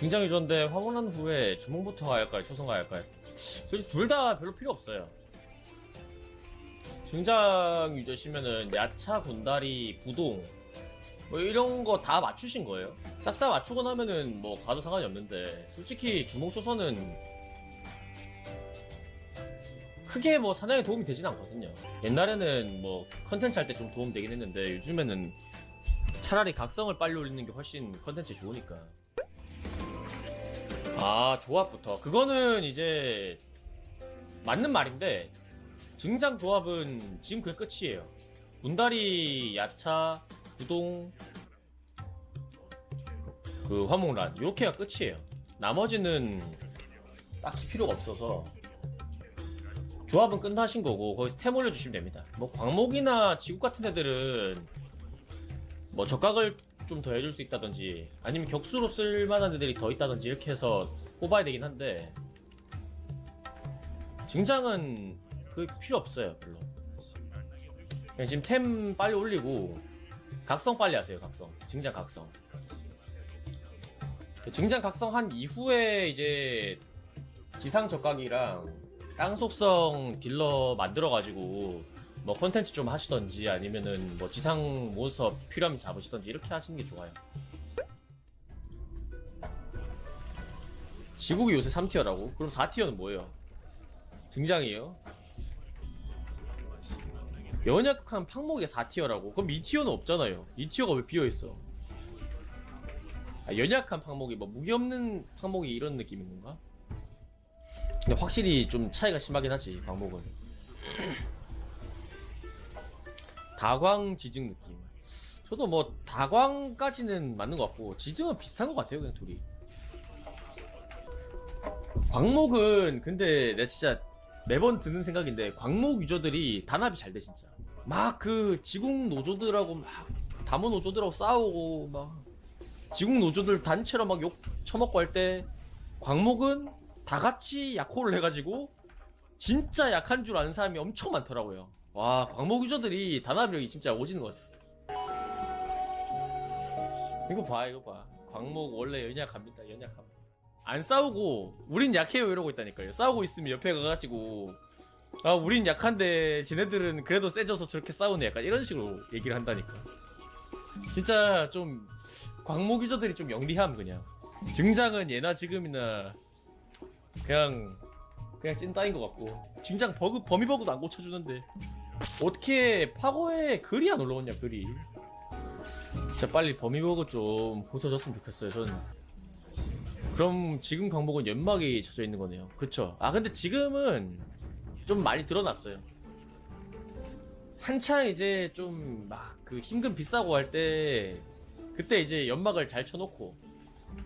증장 유전데 화분한 후에 주몽부터 가야 할까요? 초성 가야 할까요? 둘다 별로 필요 없어요. 증장 유저시면은 야차, 군다리, 부동 뭐 이런 거 다 맞추신 거예요. 싹 다 맞추고 나면은 뭐 가도 상관이 없는데 솔직히 주몽 초선은 크게 뭐 사냥에 도움이 되진 않거든요. 옛날에는 뭐 컨텐츠 할 때 좀 도움 되긴 했는데 요즘에는 차라리 각성을 빨리 올리는 게 훨씬 컨텐츠에 좋으니까. 아, 조합부터. 그거는 이제 맞는 말인데 증장 조합은 지금 그게 끝이에요. 군다리, 야차, 구동, 그 화목란 이렇게가 끝이에요. 나머지는 딱히 필요가 없어서 조합은 끝나신 거고 거기서 템 올려주시면 됩니다. 뭐 광목이나 지국 같은 애들은 뭐 적각을 좀 더 해줄 수 있다든지 아니면 격수로 쓸만한 애들이 더 있다든지 이렇게 해서 뽑아야 되긴 한데 증장은 그 필요 없어요 별로 그냥 지금 템 빨리 올리고 각성 빨리 하세요 각성. 증장 각성. 그 증장 각성한 이후에 이제 지상 적각이랑 땅 속성 딜러 만들어가지고 뭐 컨텐츠 좀 하시던지 아니면은 뭐 지상 몬스터 필요하면 잡으시던지 이렇게 하시는 게 좋아요. 지국이 요새 3티어라고? 그럼 4티어는 뭐예요? 등장이에요? 연약한 팡목이 4티어라고? 그럼 2티어는 없잖아요. 2티어가 왜 비어있어? 아, 연약한 팡목이 뭐 무기 없는 팡목이 이런 느낌인 건가? 근데 확실히 좀 차이가 심하긴 하지, 광목은. 다광 지증 느낌. 저도 뭐 다광까지는 맞는 것 같고 지증은 비슷한 것 같아요 그냥 둘이. 광목은 근데 내가 진짜 매번 드는 생각인데 광목 유저들이 단합이 잘 돼 진짜. 막 그 지국 노조들하고 막 담원 노조들하고 싸우고 막 지국 노조들 단체로 막 욕 처먹고 할 때 광목은 다 같이 약호를 해가지고 진짜 약한 줄 아는 사람이 엄청 많더라고요. 와 광목 유저들이 단합력이 진짜 오지는 것 같아. 이거 봐 이거 봐. 광목 원래 연약합니다 연약함. 안 싸우고 우린 약해요 이러고 있다니까요. 싸우고 있으면 옆에 가가지고 아 우린 약한데 쟤네들은 그래도 세져서 저렇게 싸우네 약간 이런 식으로 얘기를 한다니까. 진짜 좀 광목 유저들이 좀 영리함 그냥. 증장은 예나 지금이나 그냥 그냥 찐따인 것 같고. 진장 버그 범위 버그도 안 고쳐주는데. 어떻게 파고에 글이 안 올라오냐 글이. 진짜 빨리 범위 버그 좀 고쳐줬으면 좋겠어요 저는. 그럼 지금 광목은 연막이 쳐져 있는 거네요. 그쵸? 아 근데 지금은 좀 많이 드러났어요. 한창 이제 좀 막 그 힘금 비싸고 할 때 그때 이제 연막을 잘 쳐놓고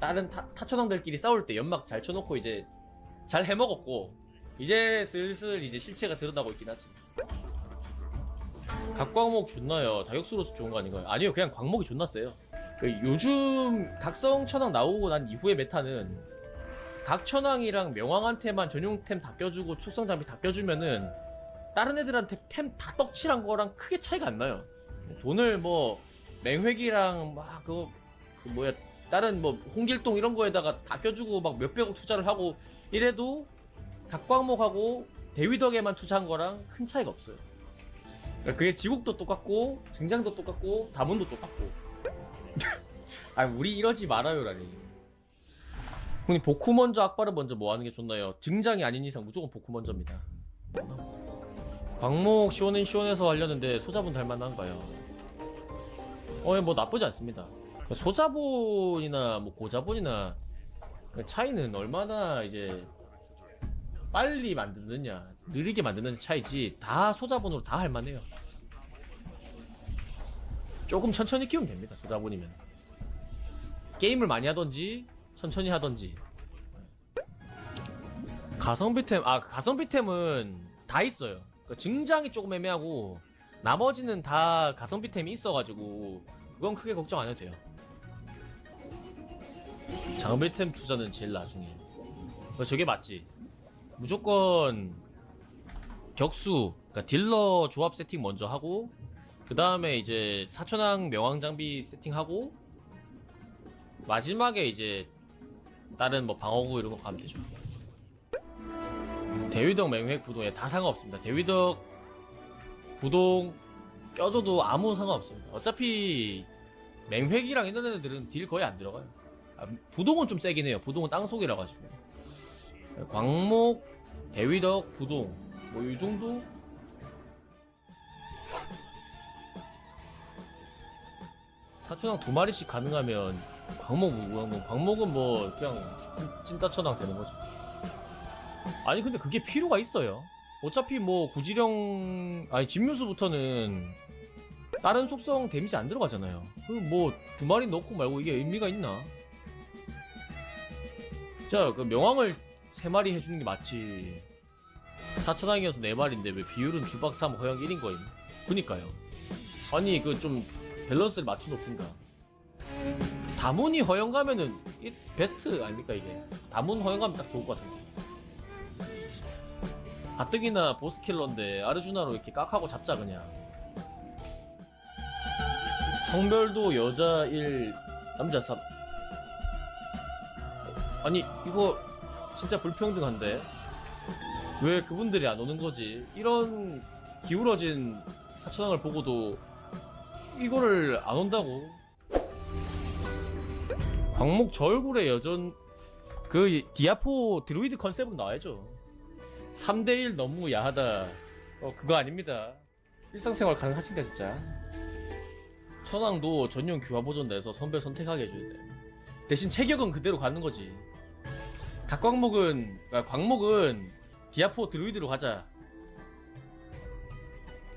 다른 타, 타초당들끼리 싸울 때 연막 잘 쳐놓고 이제 잘 해먹었고 이제 슬슬 이제 실체가 드러나고 있긴 하지. 각광목 존나요. 다격수로서 좋은 거 아닌가요? 아니요 그냥 광목이 존나 세요. 그 요즘 각성 천왕 나오고 난 이후의 메타는 각 천왕이랑 명왕한테만 전용템 다 껴주고 축성 장비 다 껴주면은 다른 애들한테 템 다 떡칠한 거랑 크게 차이가 안 나요. 돈을 뭐 맹획이랑 막 그거 그 뭐야 다른 뭐 홍길동 이런 거에다가 다 껴주고 막 몇백억 투자를 하고 이래도 각광목하고 대위덕에만 투자한 거랑 큰 차이가 없어요. 그러니까 그게 지국도 똑같고 증장도 똑같고 다문도 똑같고. 아 우리 이러지 말아요라니. 형님 복구 먼저 악바를 먼저 뭐 하는 게 좋나요? 증장이 아닌 이상 무조건 복구 먼저입니다. 광목 시원은 시원해서 하려는데 소자분 닮만한가요? 어, 뭐 나쁘지 않습니다. 소자본이나 뭐 고자본이나 차이는 얼마나 이제 빨리 만드느냐, 느리게 만드는 차이지 다 소자본으로 다 할만해요. 조금 천천히 키우면 됩니다. 소자본이면 게임을 많이 하던지 천천히 하던지. 가성비템 아 가성비템은 다 있어요. 그 증장이 조금 애매하고 나머지는 다 가성비템이 있어가지고 그건 크게 걱정 안 해도 돼요. 장비템 투자는 제일 나중에. 어, 저게 맞지? 무조건 격수, 그러니까 딜러 조합 세팅 먼저 하고 그 다음에 이제 사천왕 명왕 장비 세팅하고 마지막에 이제 다른 뭐 방어구 이런 거 가면 되죠. 대위덕 맹획 부동에 다 상관없습니다. 대위덕 부동 껴줘도 아무 상관없습니다. 어차피 맹획이랑 이런 애들은 딜 거의 안 들어가요. 아, 부동은 좀 세긴 해요. 부동은 땅속이라 가지고. 광목, 대위덕, 부동 뭐 이 정도 사천왕 두 마리씩 가능하면 광목 무광목 광목은 뭐 그냥 찐- 찐따천왕 되는 거죠. 아니 근데 그게 필요가 있어요. 어차피 뭐 구지령 아니 진뮤수부터는 다른 속성 데미지 안 들어가잖아요. 그 뭐 두 마리 넣고 말고 이게 의미가 있나? 자, 그 명왕을 세 마리 해주는 게 맞지. 사천왕이어서 네 마리인데 왜 비율은 주박 3 허영 1인 거임? 그니까요. 아니 그 좀 밸런스를 맞춰놓든가. 다문이 허영 가면은 이 베스트 아닙니까 이게? 다문 허영 가면 딱 좋을 것 같은데. 가뜩이나 보스킬러인데 아르주나로 이렇게 깍하고 잡자 그냥. 성별도 여자 1, 남자 3. 아니 이거 진짜 불평등한데 왜 그분들이 안 오는 거지? 이런 기울어진 사천왕을 보고도 이거를 안 온다고? 광목 저 얼굴의 여전 그 디아포 드루이드 컨셉은 나와야죠. 3대1 너무 야하다. 어 그거 아닙니다. 일상생활 가능하신가 진짜? 천왕도 전용 규화 버전 내서 선별 선택하게 해줘야 돼. 대신 체격은 그대로 가는 거지. 각광목은 아, 광목은 디아포 드루이드로 가자.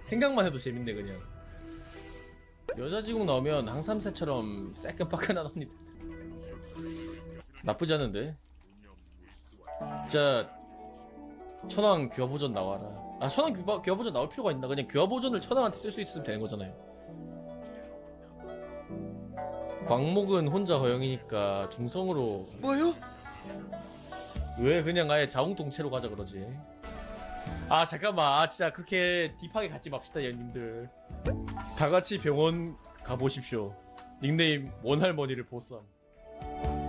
생각만 해도 재밌네 그냥. 여자 지국 나오면 항삼새처럼 새끈빠끈한 언니. 나쁘지 않은데. 진짜 천왕 규화 버전 나와라. 아 천왕 규화 버전 나올 필요가 있나? 그냥 규화 버전을 천왕한테 쓸 수 있으면 되는 거잖아요. 광목은 혼자 허영이니까 중성으로 뭐요? 왜 그냥 아예 자웅동체로 가자 그러지? 아 잠깐만. 아 진짜 그렇게 딥하게 가지 맙시다 얘님들. 다 같이 병원 가보십시오. 닉네임 원할머니를 보쌈.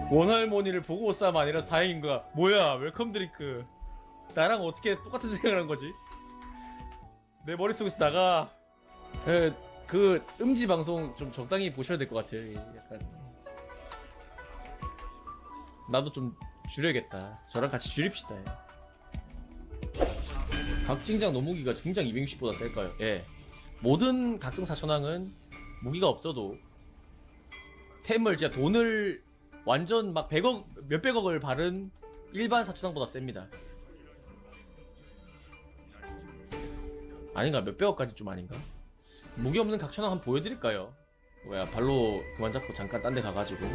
원할머니를 보고 쌈 아니라 사행인 거야. 뭐야 웰컴 드링크. 나랑 어떻게 똑같은 생각을 한 거지? 내 머릿속에서 나가. 그, 그 음지 방송 좀 적당히 보셔야 될 것 같아요. 약간. 나도 좀 줄여야겠다. 저랑 같이 줄입시다. 예. 각징장 노무기가 증장 260보다 셀까요? 예. 모든 각성 사 천왕은 무기가 없어도 템을 진짜 돈을 완전 막 100억 몇백억을 바른 일반 사천왕보다 셉니다. 아닌가 몇백억까지 좀 아닌가? 무기 없는 각천왕 한번 보여드릴까요? 뭐야 발로 그만 잡고 잠깐 딴 데 가가지고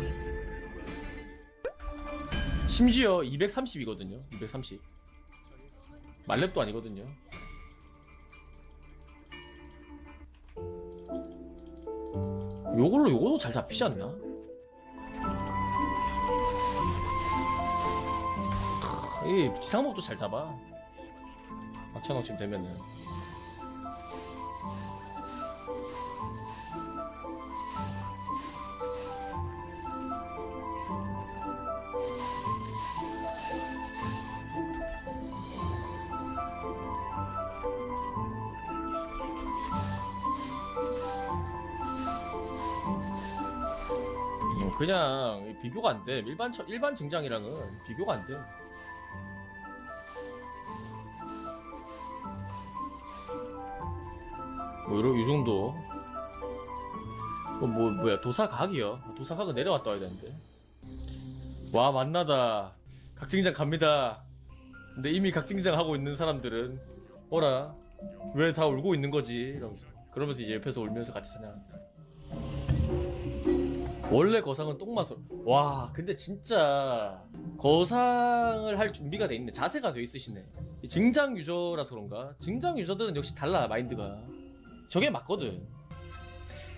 심지어 230이거든요. 230. 말렙도 아니거든요. 요걸로 요거도 잘 잡히지 않나? 크, 이 지상목도 잘 잡아. 박찬호쯤 되면은. 그냥 비교가 안 돼. 일반 처- 일반 증장이랑은 비교가 안 돼. 뭐 이런 이 정도. 어, 뭐 뭐야 도사각이요. 도사각은 내려갔다 와야 되는데. 와 만나다. 각증장 갑니다. 근데 이미 각증장 하고 있는 사람들은 어라 왜 다 울고 있는 거지 이러면서 그러면서 이제 옆에서 울면서 같이 사냥한다. 원래 거상은 똥맛으로. 와 근데 진짜 거상을 할 준비가 돼 있네. 자세가 돼 있으시네. 이 증장 유저라서 그런가? 증장 유저들은 역시 달라 마인드가. 저게 맞거든.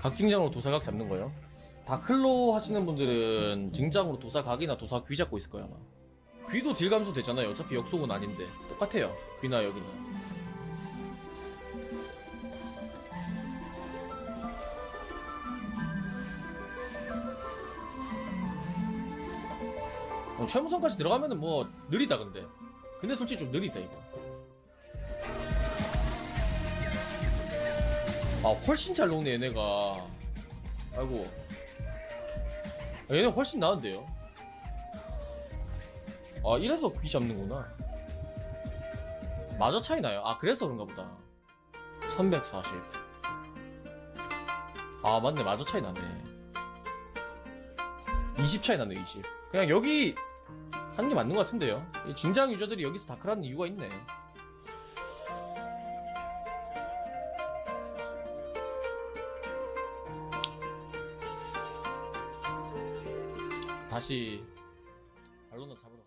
각증장으로 도사각 잡는 거요. 다클로 하시는 분들은 증장으로 도사각이나 도사귀 잡고 있을 거야 아마. 귀도 딜 감소 되잖아요. 어차피 역속은 아닌데. 똑같아요. 귀나 여기나 어, 최무선까지 들어가면은 뭐 느리다 근데. 근데 솔직히 좀 느리다 이거. 아 훨씬 잘 녹네 얘네가. 아이고. 아, 얘네 훨씬 나은데요? 아 이래서 귀 잡는구나. 마저 차이 나요? 아 그래서 그런가 보다. 340아 맞네. 마저 차이 나네. 20 차이 나네 20 그냥 여기 한게 맞는 것 같은데요. 이 진장 유저들이 여기서 다크라는 이유가 있네. 다시 발로나 잡아